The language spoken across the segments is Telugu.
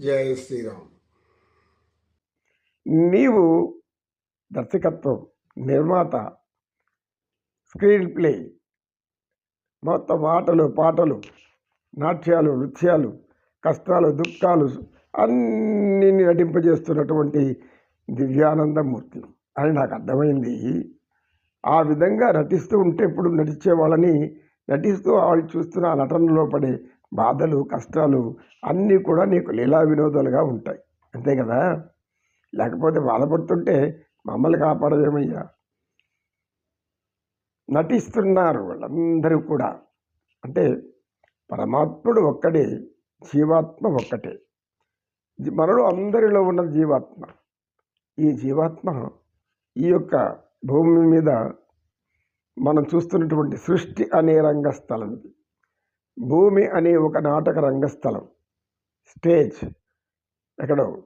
జై శ్రీరామ్. నీవు దర్శకత్వం నిర్మాత స్క్రీన్ ప్లే మొత్తం ఆటలు పాటలు నాట్యాలు నృత్యాలు కష్టాలు దుఃఖాలు అన్నీ నటింపజేస్తున్నటువంటి దివ్యానందమూర్తి. అని నాకు అర్థమైంది. ఆ విధంగా నటిస్తూ ఉంటే ఇప్పుడు నటించే వాళ్ళని నటిస్తూ వాళ్ళు చూస్తున్న ఆ నటనలో పడే బాధలు కష్టాలు అన్నీ కూడా నీకు లీలా వినోదాలుగా ఉంటాయి. అంతే కదా? లేకపోతే బాధపడుతుంటే మమ్మల్ని కాపాడవేమయ్యా నటిస్తున్నారు వాళ్ళందరూ కూడా. అంటే పరమాత్ముడు ఒక్కడే జీవాత్మ ఒక్కటే. మనలో అందరిలో ఉన్న జీవాత్మ. ఈ జీవాత్మ ఈ యొక్క భూమి మీద మనం చూస్తున్నటువంటి సృష్టి అనే రంగస్థలం ఇది భూమి అనే ఒక నాటక రంగస్థలం. స్టేజ్. ఎక్కడో.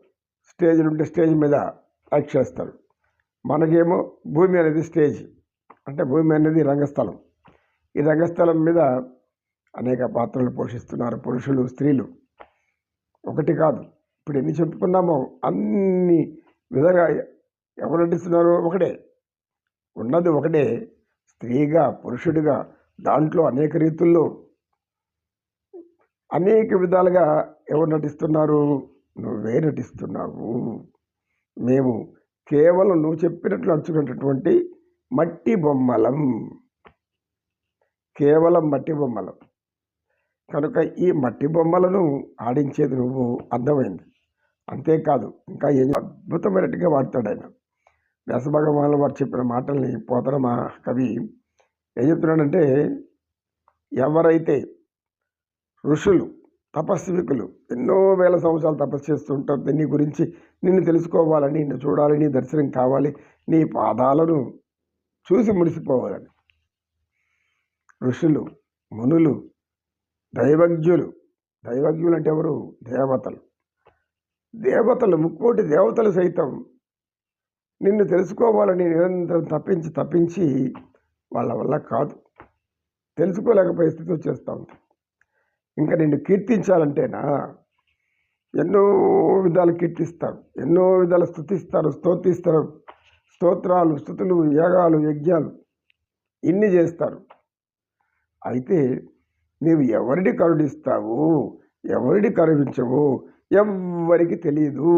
స్టేజ్ ఉంటే స్టేజ్ మీద యాక్ట్ చేస్తారు. మనకేమో భూమి అనేది స్టేజ్. అంటే భూమి అనేది రంగస్థలం. ఈ రంగస్థలం మీద అనేక పాత్రలు పోషిస్తున్నారు పురుషులు స్త్రీలు. ఒకటి కాదు. ఇప్పుడు ఎన్ని చెప్పుకున్నామో అన్ని విధంగా ఎవరు నటిస్తున్నారో ఒకటే. ఉన్నది ఒకటే. స్త్రీగా పురుషుడిగా దాంట్లో అనేక రీతుల్లో అనేక విధాలుగా ఎవరు నటిస్తున్నారు? నువ్వే నటిస్తున్నావు. మేము కేవలం నువ్వు చెప్పినట్లు నడుచుకున్నటువంటి మట్టి బొమ్మలం. కేవలం మట్టి బొమ్మలం. కనుక ఈ మట్టి బొమ్మలను ఆడించేది నువ్వు అర్థమైంది. అంతేకాదు ఇంకా ఏం అద్భుతమైనట్టుగా వాడతాడు ఆయన. వ్యాసభగవానుల వారు చెప్పిన మాటల్ని పోతరమా కవి? ఏం చెప్తున్నాడంటే ఎవరైతే ఋషులు తపస్వికులు ఎన్నో వేల సంవత్సరాలు తపస్సు చేస్తుంటారు. దీని గురించి నిన్ను తెలుసుకోవాలని నిన్ను చూడాలి నీ దర్శనం కావాలి నీ పాదాలను చూసి మురిసిపోవాలని. ఋషులు మునులు దైవజ్ఞులు దైవజ్ఞులు అంటే ఎవరు? దేవతలు. దేవతలు ముక్కోటి దేవతలు సైతం నిన్ను తెలుసుకోవాలని నిరంతరం తప్పించి తప్పించి వాళ్ళ వల్ల కాదు. తెలుసుకోలేకపోయే స్థితి వచ్చేస్తూ ఉంటుంది ఇంకా నిన్ను కీర్తించాలంటేనా? ఎన్నో విధాలు కీర్తిస్తారు ఎన్నో విధాలు స్తుతిస్తారు స్తోతిస్తారు స్తోత్రాలు స్థుతులు యాగాలు యజ్ఞాలు ఇన్ని చేస్తారు అయితే నీవు ఎవరిని కరుణిస్తావు? ఎవరిని కరుణించవు? ఎవ్వరికి తెలియదు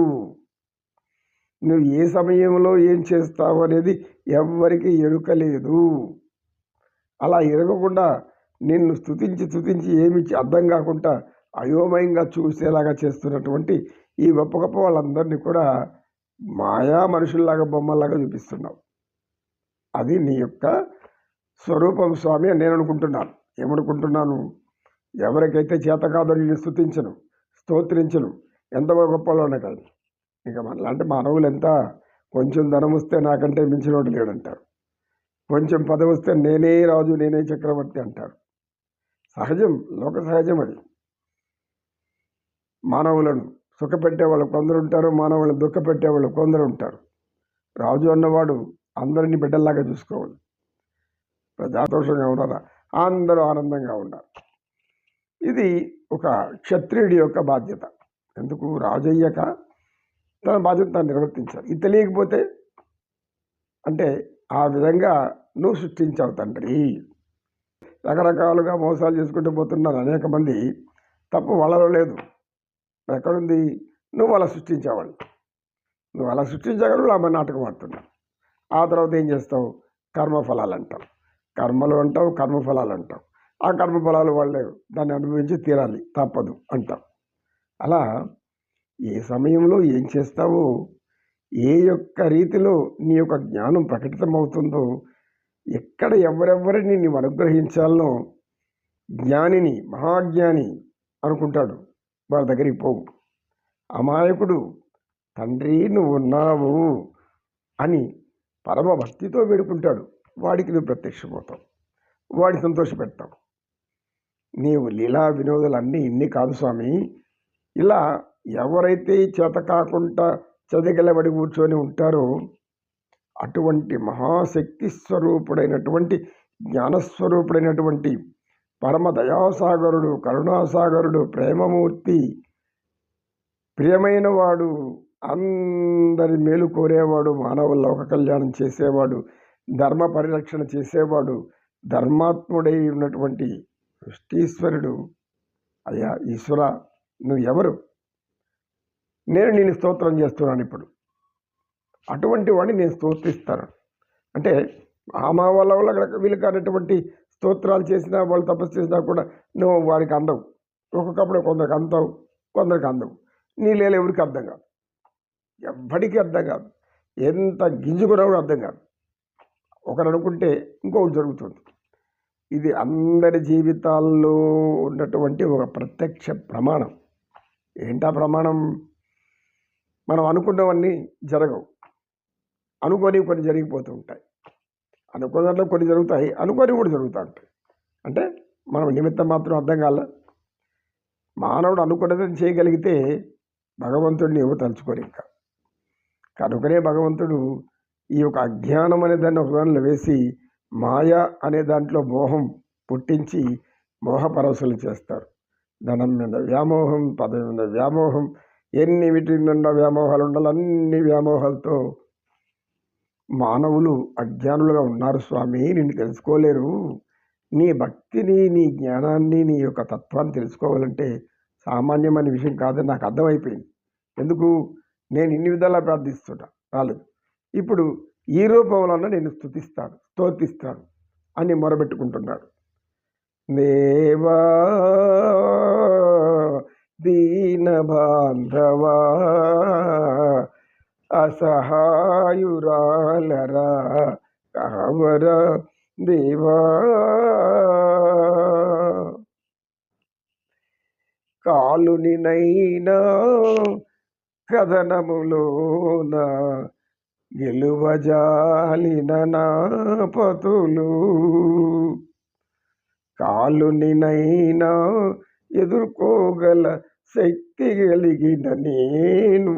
నువ్వు ఏ సమయంలో ఏం చేస్తావు అనేది ఎవ్వరికి ఎరుకలేదు అలా ఎరగకుండా నిన్ను స్థుతించి స్తుతించి ఏమి అర్థం కాకుండా అయోమయంగా చూసేలాగా చేస్తున్నటువంటి ఈ గొప్ప గొప్ప వాళ్ళందరినీ కూడా మాయా మనుషుల్లాగా బొమ్మల్లాగా చూపిస్తున్నావు. అది నీ యొక్క స్వరూపం స్వామి అని నేను అనుకుంటున్నాను. ఏమనుకుంటున్నాను? ఎవరికైతే చేత కాదో నేను స్థుతించను స్తోత్రించను. ఎంత గొప్పలోనే కాదు. ఇక మనలాంటి మానవులు ఎంత? కొంచెం ధనం వస్తే నాకంటే మించినోడు లేడంటారు. కొంచెం పదవి వస్తే నేనే రాజు నేనే చక్రవర్తి అంటారు. సహజం లోక సహజం అది. మానవులను సుఖపెట్టే వాళ్ళు కొందరు ఉంటారు మానవులను దుఃఖపెట్టే వాళ్ళు కొందరు ఉంటారు. రాజు అన్నవాడు అందరినీ బిడ్డల్లాగా చూసుకోవాలి. ప్రజాతోషంగా ఉన్నారా అందరూ ఆనందంగా ఉన్నారు ఇది ఒక క్షత్రియుడి యొక్క బాధ్యత. ఎందుకు? రాజు అయ్యాక తన బాధ్యత తాను నిర్వర్తించాలి. ఇది తెలియకపోతే అంటే ఆ విధంగా నువ్వు సృష్టించావు తండ్రి. రకరకాలుగా మోసాలు చేసుకుంటూ పోతున్నారు అనేక మంది. తప్పు వాళ్ళలో లేదు. ఎక్కడుంది? నువ్వు అలా సృష్టించేవాళ్ళు నువ్వు అలా సృష్టించగలవు ఆమె నాటకం ఆడుతున్నావు ఆ తర్వాత ఏం చేస్తావు? కర్మఫలాలు అంటావు. కర్మలు అంటావు కర్మఫలాలు అంటావు. ఆ కర్మఫలాలు వాళ్ళే దాన్ని అనుభవించి తీరాలి. తప్పదు అంటావు. అలా ఏ సమయంలో ఏం చేస్తావో ఏ యొక్క రీతిలో నీ యొక్క జ్ఞానం ప్రకటితమవుతుందో ఎక్కడ ఎవరెవరిని నీవు అనుగ్రహించాలనో జ్ఞానిని మహాజ్ఞాని అనుకుంటాడు. వాళ్ళ దగ్గరికి పోవు. అమాయకుడు తండ్రి నువ్వు ఉన్నావు అని పరమ భక్తితో వేడుకుంటాడు. వాడికి నువ్వు ప్రత్యక్షపోతావు వాడి సంతోషపెడతావు. నీవు లీలా వినోదాలన్నీ ఇన్ని కాదు స్వామి. ఇలా ఎవరైతే చేత కాకుండా చదిగలబడి కూర్చొని ఉంటారో అటువంటి మహాశక్తి స్వరూపుడైనటువంటి జ్ఞానస్వరూపుడైనటువంటి పరమ దయాసాగరుడు కరుణాసాగరుడు ప్రేమమూర్తి ప్రియమైన వాడు అందరి మేలు కోరేవాడు మానవ లోక కళ్యాణం చేసేవాడు ధర్మ పరిరక్షణ చేసేవాడు ధర్మాత్ముడై ఉన్నటువంటి సృష్టీశ్వరుడు అయ్యా ఈశ్వర నువ్వు ఎవరు నేను నేను స్తోత్రం చేస్తున్నాను ఇప్పుడు. అటువంటి వాడిని నేను స్తోత్రిస్తాను. అంటే ఆమా మా వాళ్ళ వల్ల అక్కడ వీళ్ళు కానటువంటి స్తోత్రాలు చేసినా వాళ్ళు తపస్సు చేసినా కూడా నువ్వు వారికి అందవు. ఒక్కొక్కప్పుడు కొందరికి అందవు కొందరికి అందవు. నీ లేలు ఎవరికి అర్థం కాదు. ఎవ్వడికి అర్థం కాదు. ఎంత గింజుకున్నా కూడా అర్థం కాదు. ఒకరు అనుకుంటే ఇంకొకటి జరుగుతుంది. ఇది అందరి జీవితాల్లో ఉన్నటువంటి ఒక ప్రత్యక్ష ప్రమాణం. ఏంటా ప్రమాణం? మనం అనుకున్నవన్నీ జరగవు. అనుకోని కొన్ని జరిగిపోతూ ఉంటాయి. అనుకున్న దాంట్లో కొన్ని జరుగుతాయి. అనుకోని కూడా జరుగుతూ ఉంటాయి. అంటే మనం నిమిత్తం మాత్రం అర్థం కాల. మానవుడు అనుకున్నదని చేయగలిగితే భగవంతుడిని ఎవరు తలుచుకోరు ఇంకా. కనుకనే భగవంతుడు ఈ యొక్క అజ్ఞానం అనే దాన్ని ఒక వేసి మాయ అనే దాంట్లో మోహం పుట్టించి మోహపరవశులు చేస్తారు. ధనం మీద వ్యామోహం పదవి మీద వ్యామోహం ఎన్ని వీటి నిండా వ్యామోహాలు ఉండాలి అన్ని వ్యామోహాలతో మానవులు అజ్ఞానులుగా ఉన్నారు స్వామి నిన్ను తెలుసుకోలేరు. నీ భక్తిని నీ జ్ఞానాన్ని నీ యొక్క తత్వాన్ని తెలుసుకోవాలంటే సామాన్యమైన విషయం కాదని నాకు అర్థమైపోయింది. ఎందుకు? నేను ఇన్ని విధాలా ప్రార్థిస్తున్నా రాలేదు. ఇప్పుడు ఈ రూపంలో నేను స్థుతిస్తాను స్తోతిస్తాను అని మొరబెట్టుకుంటున్నాడు. దేవా దీన బాంధవా అసహాయురాలరా కావర దేవా. కాలునినైనా కథనములోన గెలువజాలిన నా పతులు. కాలునినైనా ఎదుర్కోగల శక్తి కలిగిన నేను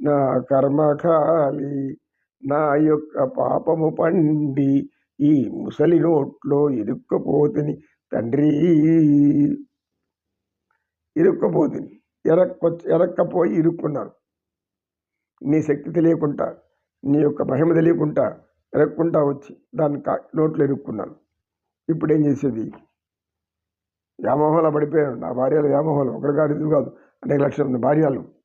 నా కర్మకాలి నా యొక్క పాపము పండి ఈ ముసలి నోట్లో ఇరుక్కపోతుని తండ్రి. ఇరుక్కపోతుని. ఎరక్కొచ్చి ఎరక్కపోయి ఇరుక్కున్నాను నీ శక్తి తెలియకుండా నీ యొక్క మహిమ తెలియకుండా ఎరక్కుంటా వచ్చి దాన్ని కా నోట్లో ఇరుక్కున్నాను ఇప్పుడు ఏం చేసేది? వ్యామోహంలో పడిపోయాను. నా భార్యలు వ్యామోహంలో ఒకరు కాదు ఇది కాదు. అనేక లక్షల మంది భార్యలు.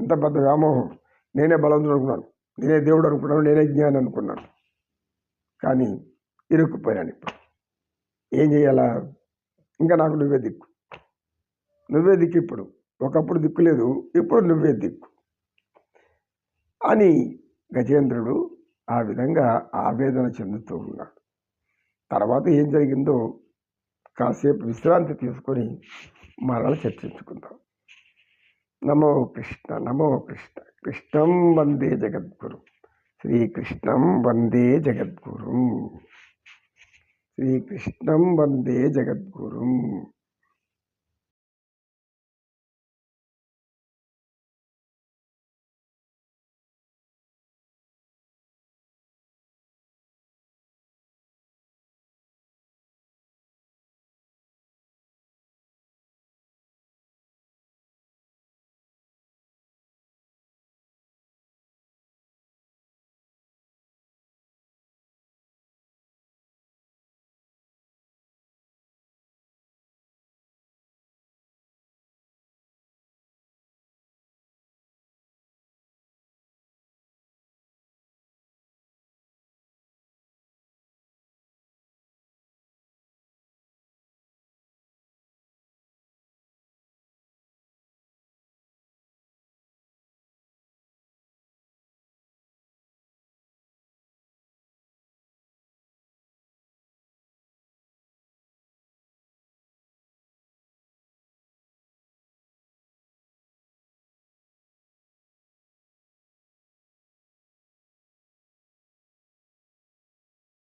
ఇంత పెద్ద వ్యామోహం. నేనే బలవంతుడు అనుకున్నాను. నేనే దేవుడు అనుకున్నాను. నేనే జ్ఞాని అనుకున్నాను. కానీ ఇరుక్కుపోయాను ఇప్పుడు. ఏం చేయాలా? ఇంకా నాకు నువ్వే దిక్కు. నువ్వే దిక్కు ఇప్పుడు. ఒకప్పుడు దిక్కు లేదు. ఇప్పుడు నువ్వే దిక్కు. అని గజేంద్రుడు ఆ విధంగా ఆవేదన చెందుతూ ఉన్నాడు. తర్వాత ఏం జరిగిందో కాసేపు విశ్రాంతి తీసుకొని మరల చర్చించుకుందాం. నమో కృష్ణ నమో కృష్ణ. కృష్ణం వందే జగద్గురు. శ్రీకృష్ణం వందే జగద్గురు. శ్రీకృష్ణం వందే జగద్గురు.